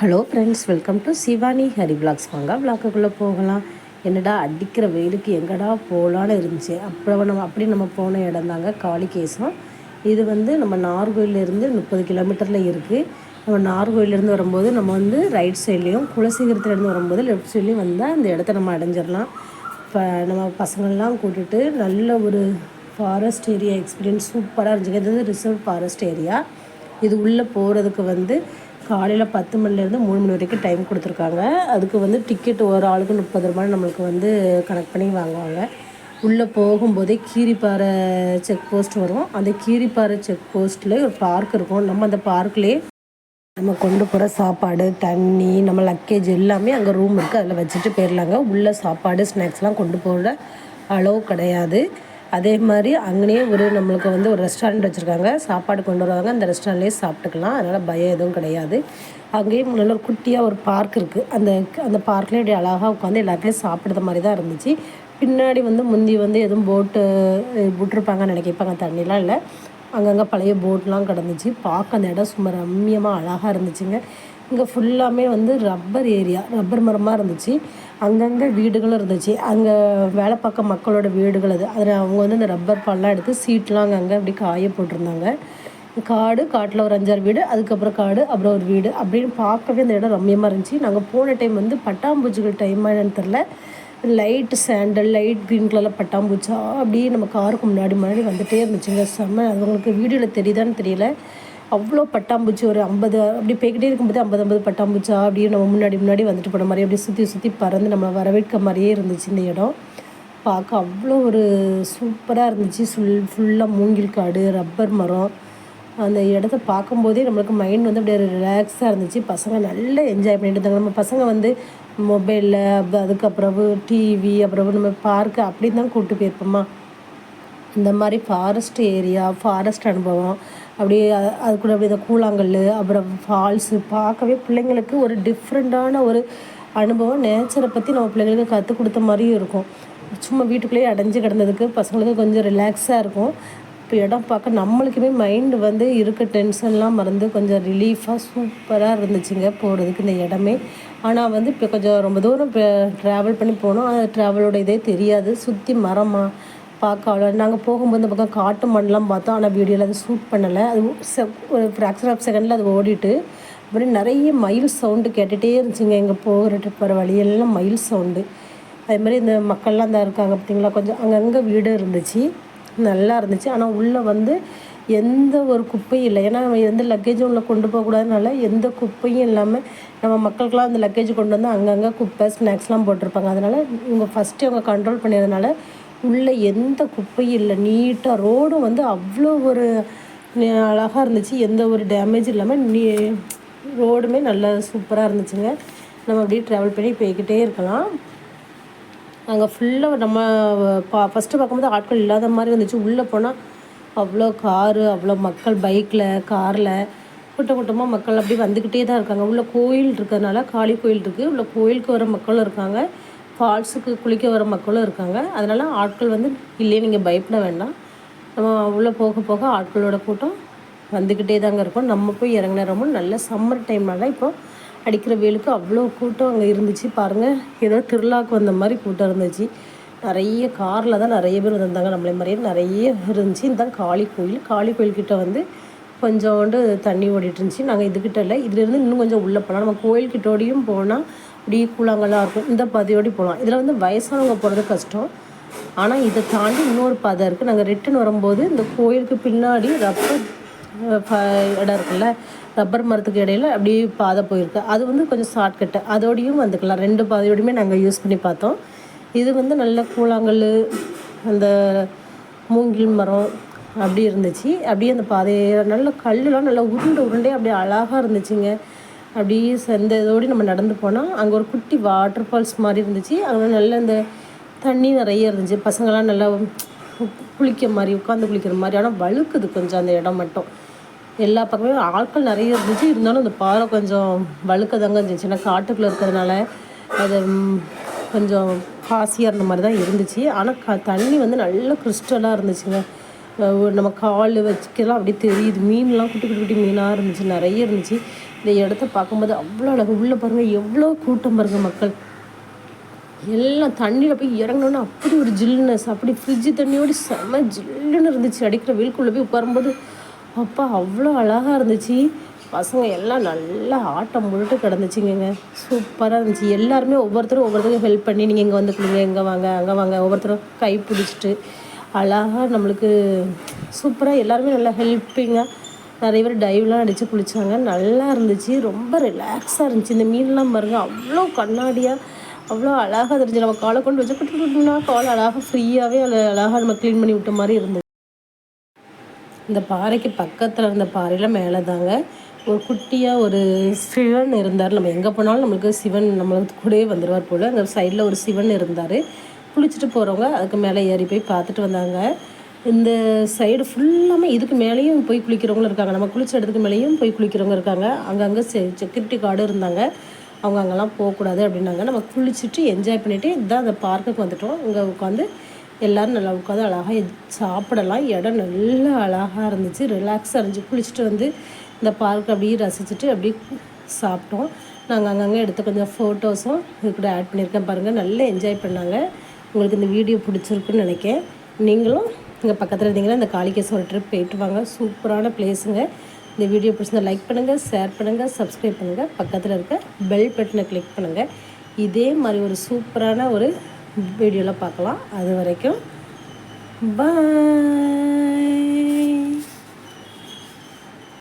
Hello friends welcome to Shivani Hari vlogs வாங்க விளாக்குக்குள்ளே போகலாம். என்னடா அடிக்கிற வெயிலுக்கு எங்கடா போகலான்னு இருந்துச்சு. அப்புறம் நம்ம அப்படி நம்ம போன இடம் தாங்க காளிகேசம் இது வந்து நம்ம நார்கோயிலேருந்து முப்பது கிலோமீட்டரில் இருக்குது நம்ம நார்கோயிலேருந்து வரும்போது நம்ம வந்து ரைட் சைட்லேயும் குலசீகரத்துலேருந்து வரும்போது லெஃப்ட் சைட்லேயும் வந்தால் அந்த இடத்த நம்ம அடைஞ்சிடலாம். இப்போ நம்ம பசங்கள்லாம் கூட்டிட்டு நல்ல ஒரு ஃபாரஸ்ட் ஏரியா எக்ஸ்பீரியன்ஸ் சூப்பராக இருந்துச்சு. இது வந்து ரிசர்வ் ஃபாரஸ்ட் ஏரியா இது உள்ளே போகிறதுக்கு வந்து காலையில் பத்து மணிலேருந்து மூணு மணி வரைக்கும் டைம் கொடுத்துருக்காங்க. அதுக்கு வந்து டிக்கெட் ஒரு ஆளுக்கு முப்பது ரூபாய் நம்மளுக்கு வந்து கனெக்ட் பண்ணி வாங்குவாங்க. உள்ளே போகும்போதே கீரிப்பாறை செக் போஸ்ட் வரும். அந்த கீரிப்பாறை செக் போஸ்ட்டில் ஒரு பார்க் இருக்கும். நம்ம அந்த பார்க்லேயே நம்ம கொண்டு போகிற சாப்பாடு தண்ணி நம்ம லக்கேஜ் எல்லாமே அங்கே ரூம் இருக்குது அதில் வச்சுட்டு போயிடலாங்க உள்ளே சாப்பாடு ஸ்நாக்ஸ்லாம் கொண்டு போகிற அளவு கிடையாது. அதே மாதிரி அங்கேயே ஒரு நம்மளுக்கு வந்து ஒரு ரெஸ்டாரண்ட் வச்சுருக்காங்க. சாப்பாடு கொண்டு வருவாங்க. அந்த ரெஸ்டாரண்ட்லேயே சாப்பிட்டுக்கலாம். அதனால் பயம் எதுவும் கிடையாது. அங்கேயும் நல்ல ஒரு குட்டியாக ஒரு பார்க் இருக்குது அந்த அந்த பார்க்லேயே இப்படி அழகாக உட்காந்து எல்லாருமே சாப்பிட்ற மாதிரி தான் இருந்துச்சு. பின்னாடி வந்து முந்தி வந்து எதுவும் போட்டு விட்டுருப்பாங்கன்னு நினைக்கிப்பாங்க. தண்ணிலாம் இல்லை. அங்கங்கே பழைய போட்லாம் கிடந்துச்சு. பார்க்க அந்த இடம் சும்மா ரம்மியமாக அழகாக இருந்துச்சுங்க. இங்கே ஃபுல்லாமே வந்து ரப்பர் ஏரியா ரப்பர் மரமாக இருந்துச்சு. அங்கங்கே வீடுகளும் இருந்துச்சு. அங்கே வேலை பார்க்க மக்களோட வீடுகள் அது. அதில் அவங்க வந்து இந்த ரப்பர் பால்லாம் எடுத்து சீட்லாம் அங்கங்கே அப்படி காய போட்டிருந்தாங்க. காடு காட்டில் ஒரு அஞ்சாறு வீடு அதுக்கப்புறம் காடு அப்புறம் ஒரு வீடு அப்படின்னு பார்க்கவே அந்த இடம் ரம்மியமாக இருந்துச்சு. நாங்கள் போன டைம் வந்து பட்டாம்பூச்சிகள் டைமாக என்னன்னு தெரில லைட் சாண்டல் லைட் க்ரீன் கலரில் பட்டாம்பூச்சா? அப்படியே நம்ம காருக்கு முன்னாடி முன்னாடி வந்துகிட்டே இருந்துச்சுங்க. செம்ம அது வீடியோவில் தெரியுதான்னு தெரியல. அவ்வளோ பட்டாம்பூச்சி ஒரு ஐம்பது அப்படி போய்கிட்டே இருக்கும்போது ஐம்பது ஐம்பது பட்டாம்பூச்சா? அப்படியே நம்ம முன்னாடி முன்னாடி வந்துட்டு போன மாதிரி அப்படியே சுற்றி சுற்றி பறந்து நம்மளை வரவேற்க மாதிரியே இருந்துச்சு இந்த இடம். பார்க்க அவ்வளோ ஒரு சூப்பராக இருந்துச்சு. ஃபுல் ஃபுல்லாக மூங்கில் காடு ரப்பர் மரம். அந்த இடத்த பார்க்கும்போதே நம்மளுக்கு மைண்ட் வந்து அப்படியே ரிலாக்ஸாக இருந்துச்சு. பசங்க நல்லா என்ஜாய் பண்ணிட்டு இருந்தாங்க. நம்ம பசங்க வந்து மொபைலில் அதுக்கப்புறம் டிவி அப்புறம் நம்ம பார்க்கு அப்படி தான் கூப்பிட்டு போயிருப்போமா? இந்த மாதிரி ஃபாரஸ்ட் ஏரியா ஃபாரஸ்ட் அனுபவம். அப்படியே அது கூட அப்படியே இந்த கூழாங்கல் அப்புறம் ஃபால்ஸு பார்க்கவே பிள்ளைங்களுக்கு ஒரு டிஃப்ரெண்ட்டான ஒரு அனுபவம். நேச்சரை பற்றி நம்ம பிள்ளைங்களுக்கு கற்றுக் கொடுத்த மாதிரியும் இருக்கும். சும்மா வீட்டுக்குள்ளேயே அடைஞ்சு கிடந்ததுக்கு பசங்களுக்கு கொஞ்சம் ரிலாக்ஸாக இருக்கும். இப்போ இடம் பார்க்க நம்மளுக்குமே மைண்டு வந்து இருக்க டென்ஷன்லாம் மறந்து கொஞ்சம் ரிலீஃபாக சூப்பராக இருந்துச்சுங்க போகிறதுக்கு இந்த இடமே. ஆனால் வந்து இப்போ கொஞ்சம் ரொம்ப தூரம் இப்போ ட்ராவல் பண்ணி போனோம். அந்த ட்ராவலோட இதே தெரியாது. சுற்றி மரமாக பார்க்க அவ்வளோ நாங்கள் போகும்போது இந்த பக்கம் காட்டு மண்ணெலாம் பார்த்தோம். ஆனால் வீடியோவில் அது ஷூட் பண்ணலை. அது ஒரு ஃப்ராக்சர் ஆஃப் செகண்டில் அது ஓடிட்டு அப்புறம் நிறைய மயில் சவுண்டு கேட்டுகிட்டே இருந்துச்சுங்க. எங்கே போகிற ட்ரிப் வர வழியெல்லாம் மயில் சவுண்டு அதே மாதிரி இந்த மக்கள்லாம் தான் இருக்காங்க பார்த்தீங்களா? கொஞ்சம் அங்கங்கே வீடு இருந்துச்சு. நல்லா இருந்துச்சு. ஆனால் உள்ளே வந்து எந்த ஒரு குப்பையும் இல்லை. ஏன்னா நம்ம எந்த லக்கேஜும் உள்ள கொண்டு போகக்கூடாதுனால எந்த குப்பையும் இல்லாமல் நம்ம மக்களுக்கெல்லாம் அந்த லக்கேஜ் கொண்டு வந்து அங்கங்கே குப்பை ஸ்நாக்ஸ்லாம் போட்டிருப்பாங்க. அதனால் இவங்க ஃபஸ்ட்டு அவங்க கண்ட்ரோல் பண்ணியதுனால உள்ளே எந்த குப்பையும் இல்லை. நீட்டாக ரோடும் வந்து அவ்வளோ ஒரு அழகாக இருந்துச்சு. எந்த ஒரு டேமேஜ் இல்லாமல் நீ ரோடுமே நல்லா சூப்பராக இருந்துச்சுங்க. நம்ம அப்படியே ட்ராவல் பண்ணி போய்கிட்டே இருக்கலாம். அங்கே ஃபுல்லாக நம்ம பா ஃபஸ்ட்டு பார்க்கும்போது ஆட்கள் இல்லாத மாதிரி இருந்துச்சு உள்ளே போனால் அவ்வளோ காரு அவ்வளோ மக்கள் பைக்கில் காரில் கூட்டம் கூட்டமாக மக்கள் அப்படியே வந்துக்கிட்டே தான் இருக்காங்க. உள்ளே கோயில் இருக்கிறதுனால காளி கோயில் இருக்குது உள்ள கோயிலுக்கு வர மக்களும் இருக்காங்க. ஃபால்ஸுக்கு குளிக்க வர மக்களும் இருக்காங்க. அதனால் ஆட்கள் வந்து இல்லையே நீங்கள் பயப்பட வேண்டாம். நம்ம உள்ளே போக போக ஆட்களோட கூட்டம் வந்துக்கிட்டே தாங்க இருக்கும். நம்ம போய் இறங்கின ரொம்ப நல்ல சம்மர் டைம்னால இப்போ அடிக்கிற வெயிலுக்கு அவ்வளோ கூட்டம் அங்கே இருந்துச்சு. பாருங்கள் ஏதோ திருவிழாவுக்கு வந்த மாதிரி கூட்டம் இருந்துச்சு. நிறைய காரில் தான் நிறைய பேர் வந்திருந்தாங்க. நம்மளே மாதிரியே நிறைய இருந்துச்சு. இதுதான் காளி கோயில். காளி கோயில்கிட்ட வந்து கொஞ்சோண்டு தண்ணி ஓடிட்டு இருந்துச்சு நாங்கள் இதுக்கிட்ட இல்லை. இதுலேருந்து இன்னும் கொஞ்சம் உள்ளே போகலாம். நம்ம கோயில்கிட்டோடையும் போனால் இப்படி கூழாங்கல்லாம் இருக்கும். இந்த பதியோடி போகலாம். இதில் வந்து வயசானவங்க போகிறது கஷ்டம். ஆனால் இதை தாண்டி இன்னொரு பாதை இருக்குது நாங்கள் ரிட்டன் வரும்போது இந்த கோயிலுக்கு பின்னாடி ரப்பர் இடம் இருக்குல்ல. ரப்பர் மரத்துக்கு இடையில அப்படியே பாதை போயிருக்கு. அது வந்து கொஞ்சம் ஷார்ட்கட்டு அதோடையும் வந்துக்கலாம். ரெண்டு பாதையோடையுமே நாங்கள் யூஸ் பண்ணி பார்த்தோம். இது வந்து நல்ல கூழாங்கல் அந்த மூங்கில் மரம் அப்படி இருந்துச்சு. அப்படியே அந்த பாதையை நல்ல கல்லுலாம் நல்லா உருண்டை உருண்டே அப்படியே அழகாக இருந்துச்சுங்க. அப்படியே இந்த இதோடு நம்ம நடந்து போனால் அங்கே ஒரு குட்டி வாட்டர் ஃபால்ஸ் மாதிரி இருந்துச்சு. அங்கே நல்ல இந்த தண்ணி நிறைய இருந்துச்சு. பசங்களாம் நல்லா குளிக்க மாதிரி உட்காந்து குளிக்கிற மாதிரி ஆனால் வழுக்குது கொஞ்சம் அந்த இடம் மட்டும். எல்லா பக்கமே ஆட்கள் நிறைய இருந்துச்சு. இருந்தாலும் அந்த பாறை கொஞ்சம் வழுக்கதாங்க இருந்துச்சு. ஏன்னா காட்டுக்குள்ளே இருக்கிறதுனால அது கொஞ்சம் காசியாக இருந்த மாதிரி தான் இருந்துச்சு. ஆனால் க தண்ணி வந்து நல்ல கிறிஸ்டலாக இருந்துச்சுங்க. நம்ம கால் வச்சுக்கலாம் அப்படியே தெரியுது. மீன்லாம் குட்டி குட்டி குட்டி மீனாக இருந்துச்சு நிறைய இருந்துச்சு. இந்த இடத்த பார்க்கும்போது அவ்வளோ அழகு. உள்ளே பாருங்கள் எவ்வளோ கூட்டம் பாருங்கள் மக்கள். எல்லாம் தண்ணியில் போய் இறங்கணுன்னு அப்படி ஒரு ஜில்லுனஸ் அப்படி ஃப்ரிட்ஜு தண்ணியோடு செம்ம ஜில்லுன்னு இருந்துச்சு. அடிக்கிற வெயிலுக்குள்ளே போய் உட்காரும்போது அப்பா அவ்வளோ அழகாக இருந்துச்சு. பசங்க எல்லாம் நல்லா ஆட்டம் முழுட்டு கிடந்துச்சுங்க சூப்பராக இருந்துச்சு. எல்லாருமே ஒவ்வொருத்தரும் ஒவ்வொருத்தருக்கும் ஹெல்ப் பண்ணி நீங்கள் இங்கே வந்து இங்கே வாங்க அங்கே வாங்க. ஒவ்வொருத்தரும் கை பிடிச்சிட்டு அழகாக நம்மளுக்கு சூப்பராக எல்லாருமே நல்லா ஹெல்ப்பிங்காக நிறைய பேர் டைவ்லாம் அடித்து குளித்தாங்க நல்லா இருந்துச்சு. ரொம்ப ரிலாக்ஸாக இருந்துச்சு. இந்த மீன்லாம் பாருங்கள் அவ்வளோ கண்ணாடியாக அவ்வளோ அழகாக இருந்துச்சு நம்ம காலை கொண்டு வச்சு குட்டுனா காலை அழகாக ஃப்ரீயாகவே அழகாக நம்ம க்ளீன் பண்ணி விட்ட மாதிரி இருந்தது இந்த பாறைக்கு பக்கத்தில் இருந்த பாறையில் மேலே தாங்க ஒரு குட்டியாக ஒரு சிவன் இருந்தார். நம்ம எங்கே போனாலும் நம்மளுக்கு சிவன் நம்மளுக்கு கூடயே வந்துடுவார் போல். அந்த சைடில் ஒரு சிவன் இருந்தார். குளிச்சுட்டு போகிறவங்க அதுக்கு மேலே ஏறி போய் பார்த்துட்டு வந்தாங்க. இந்த சைடு ஃபுல்லாமே இதுக்கு மேலேயும் போய் குளிக்கிறவங்களும் இருக்காங்க. நம்ம குளிச்ச இடத்துக்கு மேலேயும் போய் குளிக்கிறவங்க இருக்காங்க. அங்கங்கே செக்யூரிட்டி கார்டு இருந்தாங்க. அவங்க அங்கெல்லாம் போகக்கூடாது அப்படின்னாங்க. நம்ம குளிச்சுட்டு என்ஜாய் பண்ணிவிட்டு இதுதான் அந்த பார்க்குக்கு வந்துட்டோம். இங்கே உட்காந்து எல்லோரும் நல்லா உட்காந்து அழகாக சாப்பிடலாம். இடம் நல்லா அழகாக இருந்துச்சு. ரிலாக்ஸாக இருந்துச்சு. குளிச்சுட்டு வந்து இந்த பார்க் அப்படியே ரசிச்சுட்டு அப்படியே சாப்பிட்டோம். நாங்கள் அங்கங்கே எடுத்த கொஞ்சம் ஃபோட்டோஸும் இது கூட ஆட் பண்ணியிருக்கேன் பாருங்கள் நல்லா என்ஜாய் பண்ணாங்க. உங்களுக்கு இந்த வீடியோ பிடிச்சிருக்குன்னு நினைக்கிறேன். நீங்களும் இங்கே பக்கத்தில் இருந்தீங்கன்னா இந்த காளிகேஸ் ஒரு ட்ரிப் போயிட்டு வாங்க. சூப்பரான பிளேஸுங்க இந்த வீடியோ பிடிச்சிருந்தா லைக் பண்ணுங்கள் ஷேர் பண்ணுங்கள் சப்ஸ்கிரைப் பண்ணுங்கள் பக்கத்தில் இருக்க பெல் பட்டனை கிளிக் பண்ணுங்கள் இதே மாதிரி ஒரு சூப்பரான ஒரு வீடியோவில் பார்க்கலாம். அது வரைக்கும் பாய்